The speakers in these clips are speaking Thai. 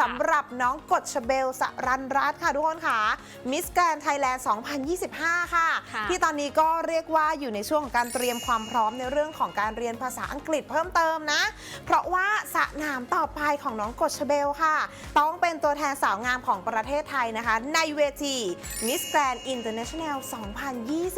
สำหรับน้องกฎชเบลสรันรัตน์ค่ะทุกคนค่ะมิสแกรนไทยแลนด์ 2025 ค่ะ ค่ะที่ตอนนี้ก็เรียกว่าอยู่ในช่วงของการเตรียมความพร้อมในเรื่องของการเรียนภาษาอังกฤษเพิ่มเติมนะ เพราะว่าสนามต่อไปของน้องกฎชเบลค่ะ ต้องเป็นตัวแทนสาวงามของประเทศไทยนะคะ ในเวทีมิสแกรนอินเตอร์เนชั่นแนล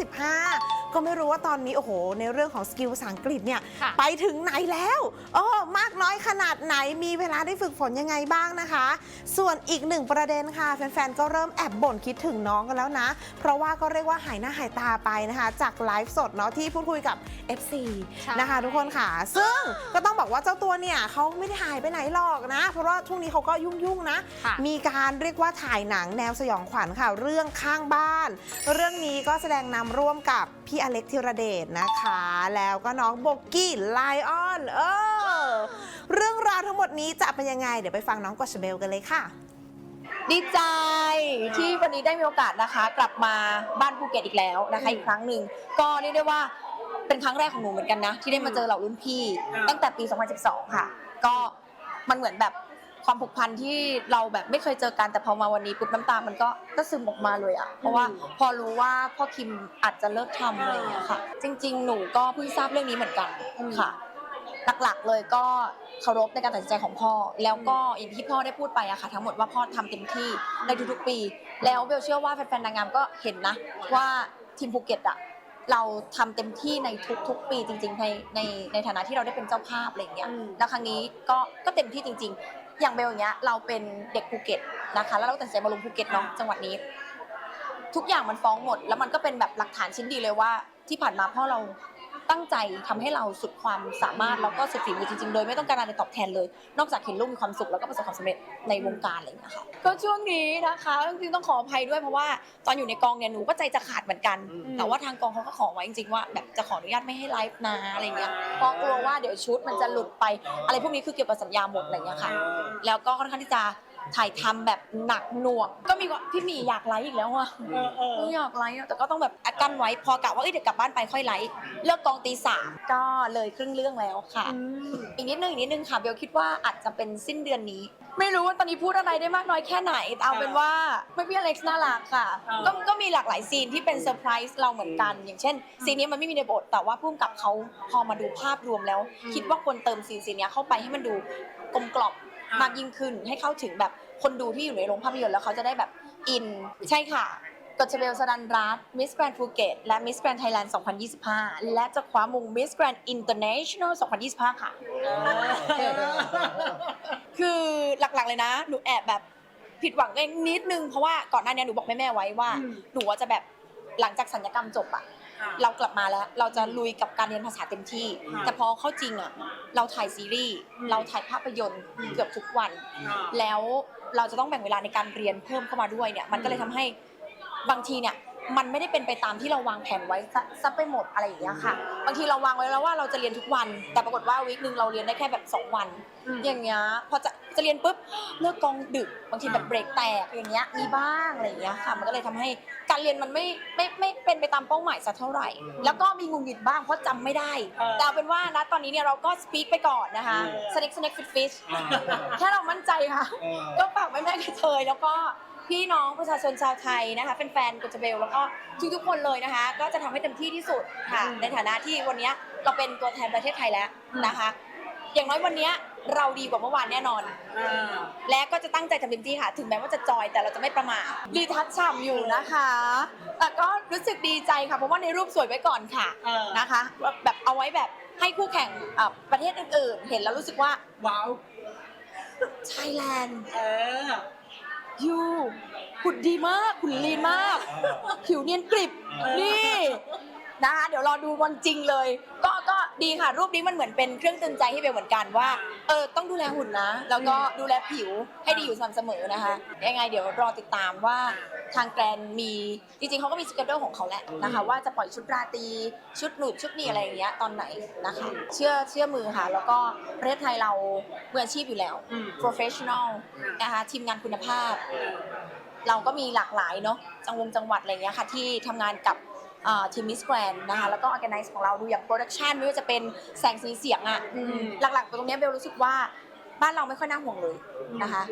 2025 ก็ไม่รู้ว่าตอนนี้โอ้โห ในเรื่องของสกิลภาษาอังกฤษเนี่ยค่ะ ไปถึงไหนแล้วโอ้มากน้อยขนาดไหนมีเวลาได้ฝึกฝนยังไงบ้างนะคะ ส่วนอีกหนึ่งประเด็นค่ะ แฟนๆ ก็เริ่มแอบบ่นคิดถึงน้องกันแล้วนะ เพราะว่าก็เรียกว่าหายหน้าหายตาไปนะคะ จากไลฟ์สดเนาะที่พูดคุยกับ FC ใช่ นะคะทุกคนค่ะ ซึ่งก็ต้องบอกว่าเจ้าตัวเนี่ยเขาไม่ได้หายไปไหนหรอกนะ เพราะว่าช่วงนี้เขาก็ยุ่งๆนะ ค่ะ มีการเรียกว่าถ่ายหนังแนวสยองขวัญค่ะ เรื่องข้างบ้าน เรื่องนี้ก็แสดงนำร่วมกับพี่อเล็กธีรเดชนะคะ แล้วก็น้องโบกี้ไลออนเออเรื่องราวทั้งหมดนี้จะเป็นยังไง เดี๋ยวไปฟังน้องกอชเบลกันเลยค่ะ ดีใจที่วันนี้ได้มีโอกาสนะคะ กลับมาบ้านภูเก็ตอีกแล้วนะคะอีกครั้งหนึ่งก็เรียกได้ว่าเป็นครั้งแรกของหนูเหมือนกันนะ ที่ได้มาเจอเหล่ารุ่นพี่ ตั้งแต่ปี 2012 ค่ะ ก็มันเหมือนแบบ ความผูกพันที่เราแบบไม่เคยเจอกันแต่พอมาวันนี้ปุ๊บน้ำตา มันก็ก็ซึมออกมาเลยอะเพราะว่าพอรู้ว่าพ่อคิมอาจจะเลิกทำอะไรอย่างเงี้ยค่ะ จริง ๆ หนูก็เพิ่งทราบเรื่องนี้เหมือนกันค่ะ หลักๆเลยก็เคารพในการตัดสินใจของพ่อ แล้วก็อย่างที่พ่อได้พูดไปอะค่ะ ทั้งหมดว่าพ่อทำเต็มที่ในทุกๆปี แล้วเบลเชื่อว่าแฟนๆนางงามก็เห็นนะว่าทีมภูเก็ตอะเราทำเต็มที่ในทุกๆ ปีจริงๆในในในฐานะที่เราได้เป็นเจ้าภาพอะไรอย่างเงี้ยอืมแล้วครั้งนี้ก็ก็เต็มที่จริง ๆ อย่างเบลอย่างเงี้ยเราเป็นเด็กภูเก็ตนะคะแล้วเราตัดสินใจมาลงภูเก็ตเนาะจังหวัดนี้ ทุกอย่างมันฟ้องหมด แล้วมันก็เป็นแบบหลักฐานชิ้นดีเลยว่า ที่ผ่านมาพ่อเรา ตั้งใจทำให้เราสุดความสามารถแล้วก็สุดฝีมือจริงๆ โดยไม่ต้องการอะไรตอบแทนเลย นอกจากเห็นลูกมีความสุขแล้วก็ประสบความสำเร็จในวงการอะไรอย่างเงี้ยค่ะก็ช่วงนี้นะคะจริงๆต้องขออภัยด้วยเพราะว่าตอนอยู่ในกองเนี่ยหนูก็ใจจะขาดเหมือนกัน แต่ว่าทางกองเขาก็ขอไว้จริงๆว่าแบบจะขออนุญาตไม่ให้ไลฟ์นะอะไรเงี้ยเพราะกลัวว่าเดี๋ยวชุดมันจะหลุดไป อะไรพวกนี้คือเกี่ยวกับสัญญาหมดอะไรเงี้ยค่ะ แล้วก็ค่อนข้างที่จะ ถ่ายทำแบบหนักหน่วง ก็มีว่าพี่หมีอยากไลฟ์อีกแล้วอะเออ อยากไลฟ์อะแต่ก็ต้องแบบอัดกั้นไว้พอกะว่าเอ้ยเดี๋ยวกลับบ้านไปค่อยไลฟ์เลิกกองตีสามก็เลยครึ่งเรื่องแล้วค่ะอีกนิดนึงอีกนิดนึงค่ะเบลคิดว่าอาจจะเป็นสิ้นเดือนนี้ ไม่รู้ว่าตอนนี้พูดอะไรได้มากน้อยแค่ไหนแต่เอาเป็นว่าไม่พี่อเล็กซ์น่ารักค่ะก็ก็มีหลากหลายซีนที่เป็นเซอร์ไพรส์เราเหมือนกัน อย่างเช่นซีนนี้มันไม่มีในบทแต่ว่าพุ่มกับเขาพอมาดูภาพรวมแล้ว คิดว่าควรเติมซีนซีนเนี้ยเข้าไปให้มันดูกลมกล่อม มากยิ่งขึ้นให้เข้าถึงแบบคนดูที่อยู่ในโรงภาพยนตร์แล้วเขาจะได้แบบอินใช่ค่ะกฎชเบลสรันรัตมิสแกรนภูเก็ตและมิสแกรนไทยแลนด์ 2025 และจะคว้ามงมิสแกรนอินเตอร์เนชั่นแนล 2025 ค่ะ คือหลักๆเลยนะ หนูแอบแบบผิดหวังเองนิดนึง เพราะว่าก่อนหน้านี้หนูบอกแม่ ๆ ไว้ว่า หนูว่าจะแบบหลังจากสัญญกรรมจบอะ เรากลับมาแล้ว เราจะลุยกับการเรียนภาษาเต็มที่ แต่พอเข้าจริงอะเราถ่ายซีรีส์เราถ่ายภาพยนตร์เกือบทุกวัน แล้วเราจะต้องแบ่งเวลาในการเรียนเพิ่มเข้ามาด้วยเนี่ยมันก็เลยทำให้บางทีเนี่ยมันไม่ได้เป็นไปตามที่เราวางแผนไว้ซะซะไปหมดอะไรอย่างเงี้ยค่ะบางทีเราวางไว้แล้วว่าเราจะเรียนทุกวัน แต่ปรากฏว่าวีคหนึ่งเราเรียนได้แค่แบบสองวัน อย่างเงี้ยพอจะ จะเรียนปุ๊บเลิกกองดึกบางทีแบบเบรกแตกอย่างเงี้ยมีบ้างอะไรอย่างเงี้ยค่ะมันก็เลยทำให้การเรียนมันไม่ไม่ไม่เป็นไปตามเป้าหมายสักเท่าไหร่ แล้วก็มีงุนหงิดบ้างเพราะจำไม่ได้แต่เอาเป็นว่านะตอนนี้เนี่ยเราก็สปีกไปก่อนนะคะสเน็กสเน็กฟิตฟิชแค่เรามั่นใจค่ะก็ฝากแม่แม่ๆกระเทยแล้วก็พี่น้องประชาชนชาวไทยนะคะแฟนๆกุจเบลแล้วก็ทุกๆคนเลยนะคะ ก็จะทำให้เต็มที่ที่สุดค่ะ ในฐานะที่วันเนี้ยเราเป็นตัวแทนประเทศไทยแล้วนะคะ อย่างน้อยวันเนี้ยเราดีกว่าเมื่อวานแน่นอนและก็จะตั้งใจทำเต็มที่ค่ะ ถึงแม้ว่าจะจอยแต่เราจะไม่ประมาทรีทัชฉ่ำอยู่นะคะ แต่ก็รู้สึกดีใจค่ะ เพราะว่าในรูปสวยไว้ก่อนค่ะเออ นะคะแบบเอาไว้แบบให้คู่แข่งเอ่อประเทศอื่นๆ เห็นแล้วรู้สึกว่า ว้าวไทยแลนด์เออ ยูหุ่นดีมากหุ่นลีนมาก ผิวเนียนกริบเออนี่นะคะเดี๋ยวรอดูวันจริงเลย ก็ก็ ดีค่ะ รูปนี้มันเหมือนเป็นเครื่องเตือนใจให้เบลเหมือนกันว่าเออต้องดูแลหุ่นนะ แล้วก็ดูแลผิวให้ดีอยู่สม่ำเสมอนะคะยังไงเดี๋ยวรอติดตามว่าทางแกรนด์มีจริงๆเขาก็มีสเกจดของเขาแหละนะคะ ว่าจะปล่อยชุดราตรีชุดหนุดชุดนี้อะไรอย่างเงี้ยตอนไหนนะคะ เชื่อเชื่อมือค่ะ แล้วก็ประเทศไทยเรามืออาชีพอยู่แล้วอืม professional นะคะทีมงานคุณภาพ เราก็มีหลากหลายเนาะจังหวงจังหวัดอะไรเงี้ยค่ะที่ทำงานกับเอ่อ ทีมมิสแกรนนะคะ แล้วก็ organize ของเราดูอย่างโปรดักชันไม่ว่าจะเป็นแสงสีเสียงอะอืมหลักๆตรงเนี้ยเบลรู้สึกว่าบ้านเราไม่ค่อยน่าห่วงเลยนะคะ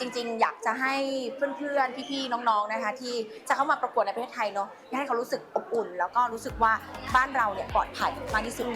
จริงๆ อยากจะให้เพื่อนๆ พี่ๆ น้องๆ นะคะ ที่จะเข้ามาประกวดในประเทศไทยเนาะอยากให้เขารู้สึกอบอุ่น แล้วก็รู้สึกว่าบ้านเราเนี่ยปลอดภัยมากที่สุด